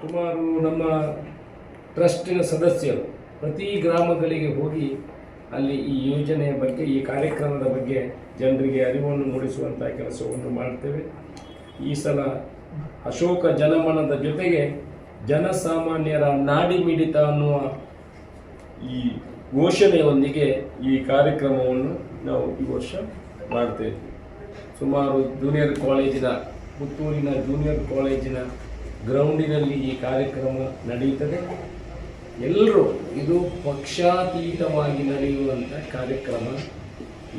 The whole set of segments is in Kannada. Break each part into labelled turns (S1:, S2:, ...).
S1: ಸುಮಾರು ನಮ್ಮ ಟ್ರಸ್ಟಿನ ಸದಸ್ಯರು ಪ್ರತಿ ಗ್ರಾಮಗಳಿಗೆ ಹೋಗಿ ಅಲ್ಲಿ ಈ ಯೋಜನೆಯ ಬಗ್ಗೆ, ಈ ಕಾರ್ಯಕ್ರಮದ ಬಗ್ಗೆ ಜನರಿಗೆ ಅರಿವನ್ನು ಮೂಡಿಸುವಂಥ ಕೆಲಸವನ್ನು ಮಾಡ್ತೇವೆ. ಈ ಸಲ ಅಶೋಕ ಜನಮನದ ಜೊತೆಗೆ ಜನಸಾಮಾನ್ಯರ ನಾಡಿ ಮಿಡಿತ ಅನ್ನುವ ಈ ಘೋಷಣೆಯೊಂದಿಗೆ ಈ ಕಾರ್ಯಕ್ರಮವನ್ನು ನಾವು ಈ ವರ್ಷ ಮಾಡ್ತೇವೆ. ಸುಮಾರು ಜೂನಿಯರ್ ಕಾಲೇಜಿನ ಪುತ್ತೂರಿನ ಜೂನಿಯರ್ ಕಾಲೇಜಿನ ಗ್ರೌಂಡಿನಲ್ಲಿ ಈ ಕಾರ್ಯಕ್ರಮ ನಡೆಯುತ್ತದೆ ಎಲ್ಲರೂ ಇದು ಪಕ್ಷಾತೀತವಾಗಿ ನಡೆಯುವಂಥ ಕಾರ್ಯಕ್ರಮ.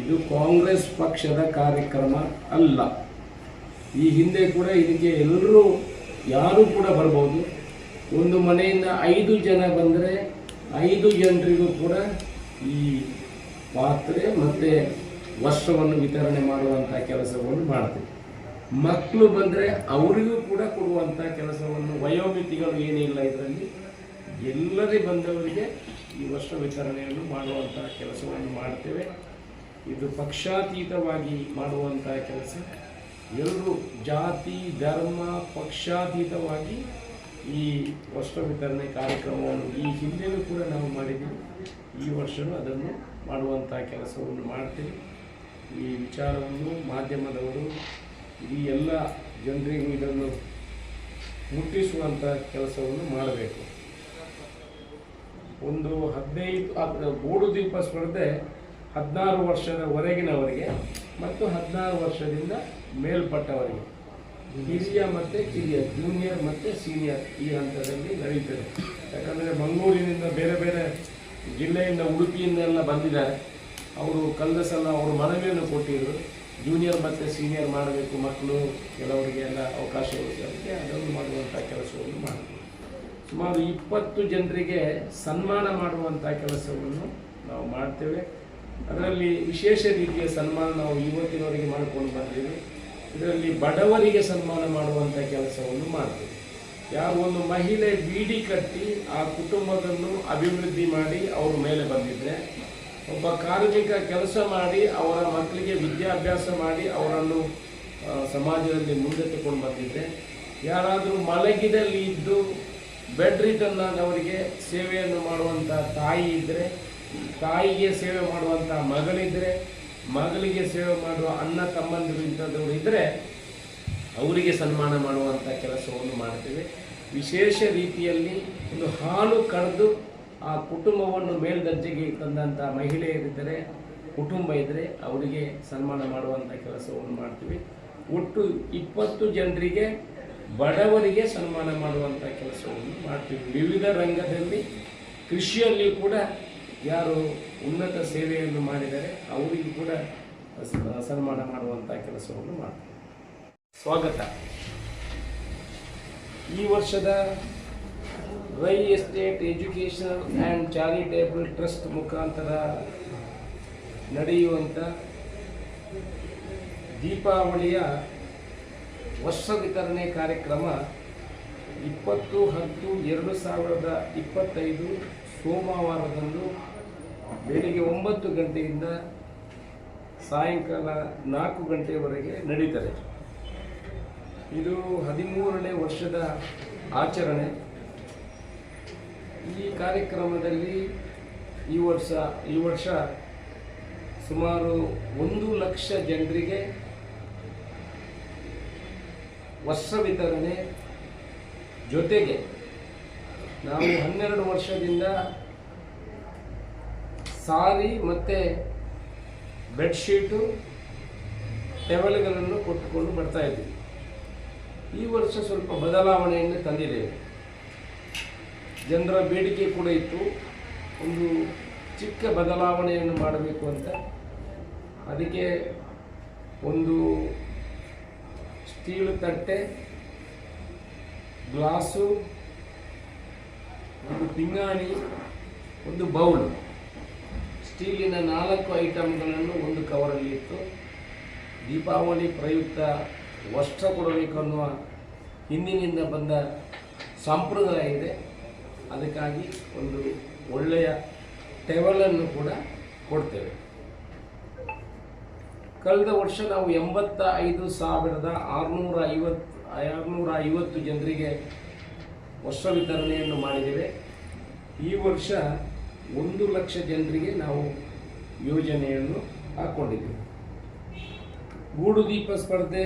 S1: ಇದು ಕಾಂಗ್ರೆಸ್ ಪಕ್ಷದ ಕಾರ್ಯಕ್ರಮ ಅಲ್ಲ. ಈ ಹಿಂದೆ ಕೂಡ ಇದಕ್ಕೆ ಎಲ್ಲರೂ ಯಾರು ಕೂಡ ಬರ್ಬೋದು. ಒಂದು ಮನೆಯಿಂದ ಐದು ಜನ ಬಂದರೆ ಐದು ಜನರಿಗೂ ಕೂಡ ಈ ಪಾತ್ರೆ ಮತ್ತು ವಸ್ತ್ರವನ್ನು ವಿತರಣೆ ಮಾಡುವಂಥ ಕೆಲಸವನ್ನು ಮಾಡ್ತೀವಿ. ಮಕ್ಕಳು ಬಂದರೆ ಅವರಿಗೂ ಕೂಡ ಕೊಡುವಂಥ ಕೆಲಸವನ್ನು ವಯೋಮಿತಿಗಳು ಏನಿಲ್ಲ ಇದರಲ್ಲಿ, ಎಲ್ಲರೇ ಬಂದವರಿಗೆ ಈ ವಸ್ತ್ರ ವಿತರಣೆಯನ್ನು ಮಾಡುವಂಥ ಕೆಲಸವನ್ನು ಮಾಡ್ತೇವೆ. ಇದು ಪಕ್ಷಾತೀತವಾಗಿ ಮಾಡುವಂಥ ಕೆಲಸ. ಎಲ್ಲರೂ ಜಾತಿ, ಧರ್ಮ ಪಕ್ಷಾತೀತವಾಗಿ ಈ ವಸ್ತ್ರ ವಿತರಣೆ ಕಾರ್ಯಕ್ರಮವನ್ನು ಈ ಹಿಂದೆಯೂ ಕೂಡ ನಾವು ಮಾಡಿದ್ದೀವಿ. ಈ ವರ್ಷವೂ ಅದನ್ನು ಮಾಡುವಂಥ ಕೆಲಸವನ್ನು ಮಾಡ್ತೀವಿ. ಈ ವಿಚಾರವನ್ನು ಮಾಧ್ಯಮದವರು ಈ ಎಲ್ಲ ಜನರಿಗೂ ಇದನ್ನು ಮುಟ್ಟಿಸುವಂಥ ಕೆಲಸವನ್ನು ಮಾಡಬೇಕು. ಒಂದು ಹದಿನೈದು ಗೂಡು ದೀಪ ಸ್ಪರ್ಧೆ ಹದಿನಾರು ವರ್ಷದವರೆಗಿನವರಿಗೆ ಮತ್ತು ಹದಿನಾರು ವರ್ಷದಿಂದ ಮೇಲ್ಪಟ್ಟವರಿಗೆ. ಹಿರಿಯ ಮತ್ತು ಕಿರಿಯ ಜೂನಿಯರ್ ಮತ್ತು ಸೀನಿಯರ್ ಈ ಹಂತದಲ್ಲಿ ನಡೀತದೆ. ಯಾಕಂದರೆ ಮಂಗಳೂರಿನಿಂದ ಬೇರೆ ಬೇರೆ ಜಿಲ್ಲೆಯಿಂದ ಉಡುಪಿಯಿಂದ ಎಲ್ಲ ಬಂದಿದ್ದಾರೆ. ಅವರು ಕಲ್ಲಸಲ್ಲ ಅವರು ಮನವಿಯನ್ನು ಕೊಟ್ಟಿದ್ರು. ಜೂನಿಯರ್ ಮತ್ತು ಸೀನಿಯರ್ ಮಾಡಬೇಕು ಮಕ್ಕಳು ಕೆಲವರಿಗೆ ಎಲ್ಲ ಅವಕಾಶ ಅದಕ್ಕೆ ಅದನ್ನು ಮಾಡುವಂಥ ಕೆಲಸವನ್ನು ಮಾಡಬೇಕು ಸುಮಾರು ಇಪ್ಪತ್ತು ಜನರಿಗೆ ಸನ್ಮಾನ ಮಾಡುವಂಥ ಕೆಲಸವನ್ನು ನಾವು ಮಾಡ್ತೇವೆ. ಅದರಲ್ಲಿ ವಿಶೇಷ ರೀತಿಯ ಸನ್ಮಾನ ನಾವು ಇವತ್ತಿನವರೆಗೆ ಮಾಡಿಕೊಂಡು ಬಂದಿದ್ದೇವೆ ಇದರಲ್ಲಿ ಬಡವರಿಗೆ ಸನ್ಮಾನ ಮಾಡುವಂಥ ಕೆಲಸವನ್ನು ಮಾಡ್ತೇವೆ. ಯಾರು ಒಂದು ಮಹಿಳೆ ಬೀಡಿ ಕಟ್ಟಿ ಆ ಕುಟುಂಬವನ್ನು ಅಭಿವೃದ್ಧಿ ಮಾಡಿ ಅವರು ಮೇಲೆ ಬಂದಿದ್ರೆ ಒಬ್ಬ ಕಾರ್ಮಿಕ ಕೆಲಸ ಮಾಡಿ, ಅವರ ಮಕ್ಕಳಿಗೆ ವಿದ್ಯಾಭ್ಯಾಸ ಮಾಡಿ, ಅವರನ್ನು ಸಮಾಜದಲ್ಲಿ ಮುಂದೆ ತಗೊಂಡು ಬಂದಿದ್ದೆ ಯಾರಾದರೂ ಮಲಗಿದಲ್ಲಿ ಇದ್ದು ಬೆಡ್ ರಿಟರ್ನ್ ಅವರಿಗೆ ಸೇವೆಯನ್ನು ಮಾಡುವಂಥ ತಾಯಿ ಇದ್ದರೆ ತಾಯಿಗೆ ಸೇವೆ ಮಾಡುವಂಥ ಮಗಳಿದ್ದರೆ ಮಗಳಿಗೆ ಸೇವೆ ಮಾಡುವ ಅಣ್ಣ ತಮ್ಮಂದಿರು ಇಂಥದ್ದವರು ಇದ್ದರೆ ಅವರಿಗೆ ಸನ್ಮಾನ ಮಾಡುವಂಥ ಕೆಲಸವನ್ನು ಮಾಡ್ತೇವೆ. ವಿಶೇಷ ರೀತಿಯಲ್ಲಿ ಒಂದು ಹಾಲು ಕರೆದು ಆ ಕುಟುಂಬವನ್ನು ಮೇಲ್ದರ್ಜೆಗೆ ತಂದಂಥ ಮಹಿಳೆಯರಿದ್ದರೆ ಕುಟುಂಬ ಇದ್ದರೆ ಅವರಿಗೆ ಸನ್ಮಾನ ಮಾಡುವಂಥ ಕೆಲಸವನ್ನು ಮಾಡ್ತೀವಿ. ಒಟ್ಟು ಇಪ್ಪತ್ತು ಜನರಿಗೆ ಬಡವರಿಗೆ ಸನ್ಮಾನ ಮಾಡುವಂಥ ಕೆಲಸವನ್ನು ಮಾಡ್ತೀವಿ. ವಿವಿಧ ರಂಗದಲ್ಲಿ, ಕೃಷಿಯಲ್ಲಿ ಕೂಡ ಯಾರು ಉನ್ನತ ಸೇವೆಯನ್ನು ಮಾಡಿದರೆ ಅವರಿಗೂ ಕೂಡ ಸನ್ಮಾನ ಮಾಡುವಂಥ ಕೆಲಸವನ್ನು ಮಾಡ್ತೀವಿ. ಸ್ವಾಗತ. ಈ ವರ್ಷದ Rai estate education and charitable trust ಮುಖಾಂತರ ನಡೆಯುವಂಥ ದೀಪಾವಳಿಯ ವರ್ಷ ವಿತರಣೆ ಕಾರ್ಯಕ್ರಮ ಇಪ್ಪತ್ತು ಹತ್ತು ಎರಡು ಸಾವಿರದ ಇಪ್ಪತ್ತೈದು ಸೋಮವಾರದಂದು ಬೆಳಿಗ್ಗೆ ಒಂಬತ್ತು ಗಂಟೆಯಿಂದ ಸಾಯಂಕಾಲ ನಾಲ್ಕು ಗಂಟೆವರೆಗೆ ನಡೀತದೆ. ಇದು ಹದಿಮೂರನೇ ವರ್ಷದ ಆಚರಣೆ. ಈ ಕಾರ್ಯಕ್ರಮದಲ್ಲಿ ಈ ವರ್ಷ ಈ ವರ್ಷ ಸುಮಾರು ಒಂದು ಲಕ್ಷ ಜನರಿಗೆ ವಸ್ತ್ರ ವಿತರಣೆ ಜೊತೆಗೆ ನಾವು ಹನ್ನೆರಡು ವರ್ಷದಿಂದ ಸಾರಿ ಮತ್ತು ಬೆಡ್ಶೀಟು ಟೆವಲ್ಗಳನ್ನು ಕೊಟ್ಟುಕೊಂಡು ಬರ್ತಾ ಇದ್ದೀವಿ. ಈ ವರ್ಷ ಸ್ವಲ್ಪ ಬದಲಾವಣೆಯನ್ನು ತಂದಿದ್ದೇವೆ. ಜನರ ಬೇಡಿಕೆ ಕೂಡ ಇತ್ತು. ಒಂದು ಚಿಕ್ಕ ಬದಲಾವಣೆಯನ್ನು ಮಾಡಬೇಕು ಅಂತ. ಅದಕ್ಕೆ ಒಂದು ಸ್ಟೀಲ್ ತಟ್ಟೆ, ಗ್ಲಾಸು, ಒಂದು ಪಿಂಗಾಣಿ, ಒಂದು ಬೌಲ್. ಸ್ಟೀಲಿನ ನಾಲ್ಕು ಐಟಮ್ಗಳನ್ನು ಒಂದು ಕವರಲ್ಲಿ ಇತ್ತು ದೀಪಾವಳಿ ಪ್ರಯುಕ್ತ ವಸ್ತ್ರ ಕೊಡಬೇಕು ಅನ್ನುವ ಹಿಂದಿನಿಂದ ಬಂದ ಸಂಪ್ರದಾಯ ಇದೆ. ಅದಕ್ಕಾಗಿ ಒಂದು ಒಳ್ಳೆಯ ಟೇಬಲನ್ನು ಕೂಡ ಕೊಡ್ತೇವೆ. ಕಳೆದ ವರ್ಷ ನಾವು ಎಂಬತ್ತ ಐದು ಸಾವಿರದ ಆರುನೂರ ಐವತ್ತು ಆರುನೂರ ಐವತ್ತು ಜನರಿಗೆ ವಸ್ತ್ರ ವಿತರಣೆಯನ್ನು ಮಾಡಿದ್ದೇವೆ. ಈ ವರ್ಷ ಒಂದು ಲಕ್ಷ ಜನರಿಗೆ ನಾವು ಯೋಜನೆಯನ್ನು ಹಾಕ್ಕೊಂಡಿದ್ದೇವೆ ಗೂಡು ದೀಪ ಸ್ಪರ್ಧೆ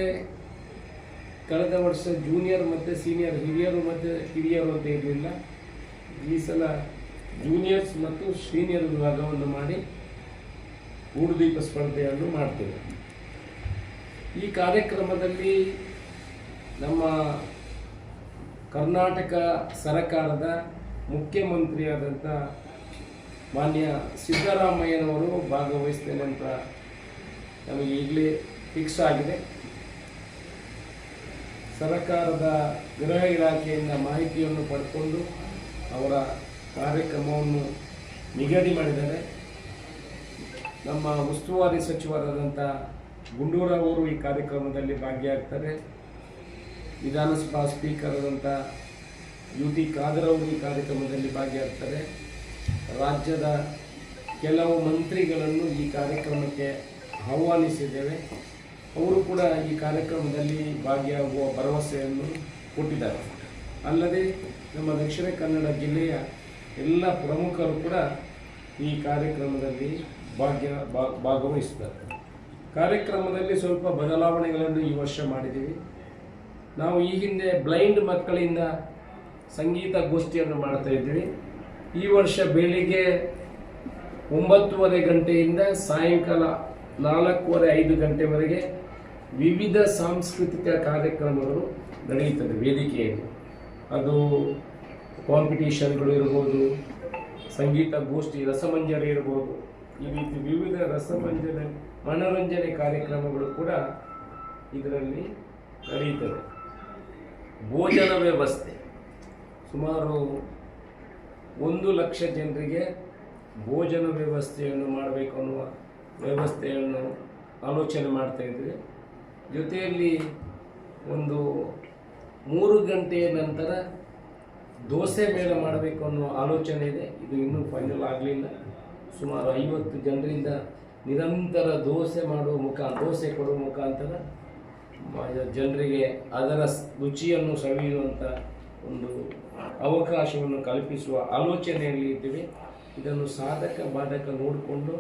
S1: ಕಳೆದ ವರ್ಷ ಜೂನಿಯರ್ ಮತ್ತು ಸೀನಿಯರ್ ಹಿರಿಯರು ಮತ್ತು ಹಿರಿಯರು ಅಂತ ಇರಲಿಲ್ಲ ಈ ಸಲ ಜೂನಿಯರ್ಸ್ ಮತ್ತು ಸೀನಿಯರ್ ವಿಭಾಗವನ್ನು ಮಾಡಿ ಊಡುದೀಪ ದೀಪ ಸ್ಪರ್ಧೆಯನ್ನು ಮಾಡ್ತೇವೆ. ಈ ಕಾರ್ಯಕ್ರಮದಲ್ಲಿ ನಮ್ಮ ಕರ್ನಾಟಕ ಸರಕಾರದ ಮುಖ್ಯಮಂತ್ರಿಯಾದಂಥ ಮಾನ್ಯ ಸಿದ್ದರಾಮಯ್ಯನವರು ಭಾಗವಹಿಸ್ತೇನೆ ಅಂತ ನಮಗೆ ಈಗಲೇ ಫಿಕ್ಸ್ ಆಗಿದೆ. ಸರ್ಕಾರದ ಗೃಹ ಇಲಾಖೆಯಿಂದ ಮಾಹಿತಿಯನ್ನು ಪಡ್ಕೊಂಡು ಅವರ ಕಾರ್ಯಕ್ರಮವನ್ನು ನಿಗದಿ ಮಾಡಿದ್ದಾರೆ. ನಮ್ಮ ಉಸ್ತುವಾರಿ ಸಚಿವರಾದಂಥ ಗುಂಡೂರವರು ಈ ಕಾರ್ಯಕ್ರಮದಲ್ಲಿ ಭಾಗಿಯಾಗ್ತಾರೆ. ವಿಧಾನಸಭಾ ಸ್ಪೀಕರ್ ಆದಂಥ ಯು ಟಿ ಖಾದರ್ ಅವರು ಈ ಕಾರ್ಯಕ್ರಮದಲ್ಲಿ ಭಾಗಿಯಾಗ್ತಾರೆ. ರಾಜ್ಯದ ಕೆಲವು ಮಂತ್ರಿಗಳನ್ನು ಈ ಕಾರ್ಯಕ್ರಮಕ್ಕೆ ಆಹ್ವಾನಿಸಿದ್ದೇವೆ. ಅವರು ಕೂಡ ಈ ಕಾರ್ಯಕ್ರಮದಲ್ಲಿ ಭಾಗಿಯಾಗುವ ಭರವಸೆಯನ್ನು ಕೊಟ್ಟಿದ್ದಾರೆ. ಅಲ್ಲದೆ ನಮ್ಮ ದಕ್ಷಿಣ ಕನ್ನಡ ಜಿಲ್ಲೆಯ ಎಲ್ಲ ಪ್ರಮುಖರು ಕೂಡ ಈ ಕಾರ್ಯಕ್ರಮದಲ್ಲಿ ಭಾಗ್ಯ ಭಾಗವಹಿಸಿದ್ದಾರೆ. ಕಾರ್ಯಕ್ರಮದಲ್ಲಿ ಸ್ವಲ್ಪ ಬದಲಾವಣೆಗಳನ್ನು ಈ ವರ್ಷ ಮಾಡಿದ್ದೀವಿ. ನಾವು ಈ ಹಿಂದೆ ಬ್ಲೈಂಡ್ ಮಕ್ಕಳಿಂದ ಸಂಗೀತ ಗೋಷ್ಠಿಯನ್ನು ಮಾಡ್ತಾ ಇದ್ದೀವಿ. ಈ ವರ್ಷ ಬೆಳಿಗ್ಗೆ ಒಂಬತ್ತುವರೆ ಗಂಟೆಯಿಂದ ಸಾಯಂಕಾಲ ನಾಲ್ಕೂವರೆ, ಐದು ಗಂಟೆವರೆಗೆ ವಿವಿಧ ಸಾಂಸ್ಕೃತಿಕ ಕಾರ್ಯಕ್ರಮಗಳು ನಡೆಯುತ್ತದೆ ವೇದಿಕೆಯಲ್ಲಿ. ಅದು ಕಾಂಪಿಟೀಷನ್ಗಳು ಇರ್ಬೋದು, ಸಂಗೀತ ಗೋಷ್ಠಿ, ರಸಮಂಜರಿ ಇರ್ಬೋದು, ಈ ರೀತಿ ವಿವಿಧ ರಸಮಂಜನೆ ಮನೋರಂಜನೆ ಕಾರ್ಯಕ್ರಮಗಳು ಕೂಡ ಇದರಲ್ಲಿ ನಡೆಯುತ್ತದೆ ಭೋಜನ ವ್ಯವಸ್ಥೆ. ಸುಮಾರು ಒಂದು ಲಕ್ಷ ಜನರಿಗೆ ಭೋಜನ ವ್ಯವಸ್ಥೆಯನ್ನು ಮಾಡಬೇಕು ಅನ್ನುವ ವ್ಯವಸ್ಥೆಯನ್ನು ಆಲೋಚನೆ ಮಾಡ್ತಾ ಇದ್ವಿ. ಜೊತೆಯಲ್ಲಿ ಒಂದು ಮೂರು ಗಂಟೆಯ ನಂತರ ದೋಸೆ ಮೇಲೆ ಮಾಡಬೇಕು ಅನ್ನೋ ಆಲೋಚನೆ ಇದೆ. ಇದು ಇನ್ನೂ ಫೈನಲ್ ಆಗಲಿಲ್ಲ. ಸುಮಾರು ಐವತ್ತು ಜನರಿಂದ ನಿರಂತರ ದೋಸೆ ಮಾಡುವ ಮುಖ, ದೋಸೆ ಕೊಡುವ ಮುಖಾಂತರ ಜನರಿಗೆ ಅದರ ರುಚಿಯನ್ನು ಸವಿಯುವಂಥ ಒಂದು ಅವಕಾಶವನ್ನು ಕಲ್ಪಿಸುವ ಆಲೋಚನೆಯಲ್ಲಿ ಇದ್ದೀವಿ. ಇದನ್ನು ಸಾಧಕ, ಬಾಧಕ ನೋಡಿಕೊಂಡು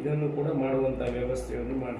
S1: ಇದನ್ನು ಕೂಡ ಮಾಡುವಂಥ ವ್ಯವಸ್ಥೆಯನ್ನು ಮಾಡಿ